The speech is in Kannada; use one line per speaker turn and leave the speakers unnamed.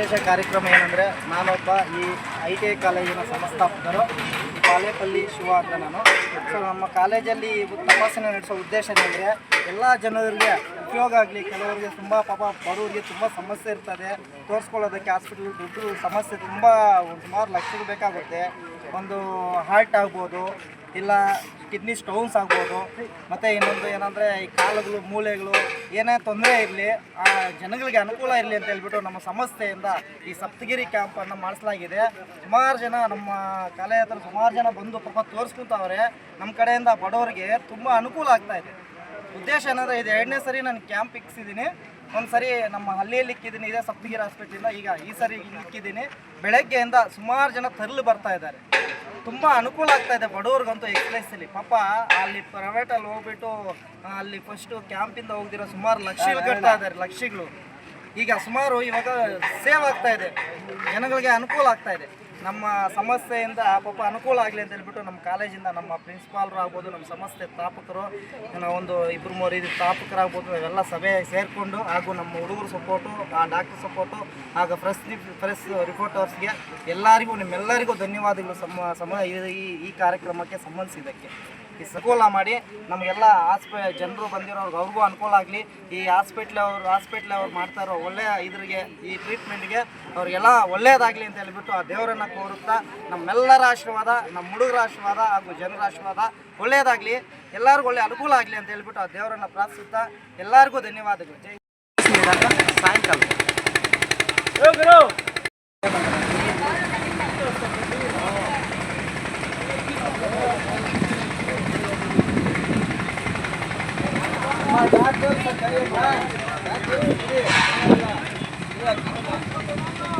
ವಿಶೇಷ ಕಾರ್ಯಕ್ರಮ ಏನಂದರೆ ನಾನೊಬ್ಬ ಈ ಐ ಟಿ ಐ ಕಾಲೇಜಿನ ಸಂಸ್ಥಾಪಕರು ಕಾಲೇಪಲ್ಲಿ ಶಿವ ಅಂತ ನಾನು. ಸೊ ನಮ್ಮ ಕಾಲೇಜಲ್ಲಿ ತಪಾಸಣೆ ನಡೆಸೋ ಉದ್ದೇಶ ಏನಂದರೆ ಎಲ್ಲ ಜನರಿಗೆ ಉಪಯೋಗ ಆಗಲಿ, ಕೆಲವರಿಗೆ ತುಂಬ ಪಾಪ ಬಡವರಿಗೆ ತುಂಬ ಸಮಸ್ಯೆ ಇರ್ತದೆ. ತೋರಿಸ್ಕೊಳ್ಳೋದಕ್ಕೆ ಹಾಸ್ಪಿಟ್ಲ್ ದುಡ್ಡು ಸಮಸ್ಯೆ, ತುಂಬ ಸುಮಾರು ಲಕ್ಷಗಳು ಬೇಕಾಗುತ್ತೆ. ಒಂದು ಹಾರ್ಟ್ ಆಗ್ಬೋದು ಇಲ್ಲ ಕಿಡ್ನಿ ಸ್ಟೋನ್ಸ್ ಆಗ್ಬೋದು, ಮತ್ತು ಇನ್ನೊಂದು ಏನಂದರೆ ಈ ಕಾಲುಗಳು, ಮೂಳೆಗಳು, ಏನೇ ತೊಂದರೆ ಇರಲಿ, ಆ ಜನಗಳಿಗೆ ಅನುಕೂಲ ಇರಲಿ ಅಂತ ಹೇಳ್ಬಿಟ್ಟು ನಮ್ಮ ಸಂಸ್ಥೆಯಿಂದ ಈ ಸಪ್ತಗಿರಿ ಕ್ಯಾಂಪನ್ನು ಮಾಡಿಸಲಾಗಿದೆ. ಸುಮಾರು ಜನ ನಮ್ಮ ಕಲೆ ಹತ್ರ ಸುಮಾರು ಜನ ಬಂದು ಪಾಪ ತೋರಿಸ್ಕೊತಾವ್ರೆ. ನಮ್ಮ ಕಡೆಯಿಂದ ಬಡವರಿಗೆ ತುಂಬ ಅನುಕೂಲ ಆಗ್ತಾ ಇದೆ. ಉದ್ದೇಶ ಏನಂದರೆ ಇದು ಎರಡನೇ ಸರಿ ನಾನು ಕ್ಯಾಂಪ್ ಇಕ್ಸಿದ್ದೀನಿ ಒಂದು ಸರಿ ನಮ್ಮ ಹಳ್ಳಿಯಲ್ಲಿ ಇಕ್ಕಿದ್ದೀನಿ ಇದೇ ಸಪ್ತಗಿರಿ ಹಾಸ್ಪಿಟ್ಲಿಂದ ಈಗ ಈ ಸರಿ ಇಕ್ಕಿದ್ದೀನಿ ಬೆಳಗ್ಗೆಯಿಂದ ಸುಮಾರು ಜನ ತರಲು ಬರ್ತಾ ಇದ್ದಾರೆ. ತುಂಬ ಅನುಕೂಲ ಆಗ್ತಾ ಇದೆ ಬಡವ್ರಿಗಂತೂ ಎಕ್ಸ್ಪ್ರೆಸ್ಸಲ್ಲಿ ಪಾಪ ಅಲ್ಲಿ ಪ್ರೈವೇಟಲ್ಲಿ ಹೋಗ್ಬಿಟ್ಟು ಅಲ್ಲಿ ಫಸ್ಟು ಕ್ಯಾಂಪಿಂದ ಹೋಗ್ದಿರೋ ಸುಮಾರು ಲಕ್ಷಗಳು ಕಟ್ತಾ ಇದ್ದಾರೆ ಲಕ್ಷಗಳು. ಈಗ ಸುಮಾರು ಇವಾಗ ಸೇವ್ ಆಗ್ತಾ ಇದೆ. ಜನಗಳಿಗೆ ಅನುಕೂಲ ಆಗ್ತಾ ಇದೆ. ನಮ್ಮ ಸಮಸ್ಯೆಯಿಂದ ಪಾಪ ಅನುಕೂಲ ಆಗಲಿ ಅಂತ ಹೇಳ್ಬಿಟ್ಟು ನಮ್ಮ ಕಾಲೇಜಿಂದ ನಮ್ಮ ಪ್ರಿನ್ಸಿಪಾಲ್ರು ಆಗ್ಬೋದು, ನಮ್ಮ ಸಮಸ್ಯೆ ಸ್ಥಾಪಕರು ಒಂದು ಇಬ್ಬರು ಮೂರು ಇದು ಸ್ಥಾಪಕರಾಗ್ಬೋದು ಇವೆಲ್ಲ ಸಭೆ ಸೇರಿಕೊಂಡು ಹಾಗೂ ನಮ್ಮ ಹುಡುಗರು ಸಪೋರ್ಟು ಆ ಡಾಕ್ಟರ್ ಸಪೋರ್ಟು ಹಾಗೂ ಪ್ರೆಸ್ ಪ್ರೆಸ್ ರಿಪೋರ್ಟರ್ಸ್ಗೆ ಎಲ್ಲರಿಗೂ, ನಿಮ್ಮೆಲ್ಲರಿಗೂ ಧನ್ಯವಾದಗಳು ಸಮ ಸಮ ಈ- ಈ ಕಾರ್ಯಕ್ರಮಕ್ಕೆ ಸಂಬಂಧಿಸಿದ್ದಕ್ಕೆ. ಸಕೂಲ ಮಾಡಿ ನಮಗೆಲ್ಲ ಹಾಸ್ಪಿ, ಜನರು ಬಂದಿರೋರ್ಗೆ ಅವ್ರಿಗೂ ಅನುಕೂಲ ಆಗಲಿ. ಈ ಹಾಸ್ಪಿಟ್ಲ್ ಅವರು, ಹಾಸ್ಪಿಟ್ಲ್ ಅವ್ರು ಮಾಡ್ತಾ ಇರೋ ಒಳ್ಳೆಯ ಇದ್ರಿಗೆ, ಈ ಟ್ರೀಟ್ಮೆಂಟ್ಗೆ ಅವ್ರಿಗೆಲ್ಲ ಒಳ್ಳೆಯದಾಗಲಿ ಅಂತ ಹೇಳಿಬಿಟ್ಟು ಆ ದೇವರನ್ನು ಕೋರುತ್ತಾ ನಮ್ಮೆಲ್ಲರ ಆಶೀರ್ವಾದ ನಮ್ಮ ಹುಡುಗರ ಆಶೀರ್ವಾದ ಹಾಗೂ ಜನರ ಆಶೀರ್ವಾದ ಒಳ್ಳೆಯದಾಗಲಿ ಎಲ್ಲರಿಗೂ ಒಳ್ಳೆ ಅನುಕೂಲ ಆಗಲಿ ಅಂತ ಹೇಳ್ಬಿಟ್ಟು ಆ ದೇವರನ್ನು ಪ್ರಾರ್ಥಿಸುತ್ತಾ ಎಲ್ಲರಿಗೂ ಧನ್ಯವಾದಗಳು. ಜೈ ಸಾಯಂಕಾಲ.
ಮಾಡ್ತಾರೆ ಸರ್ ಕರೆಯಪ್ಪ ಇಲ್ಲ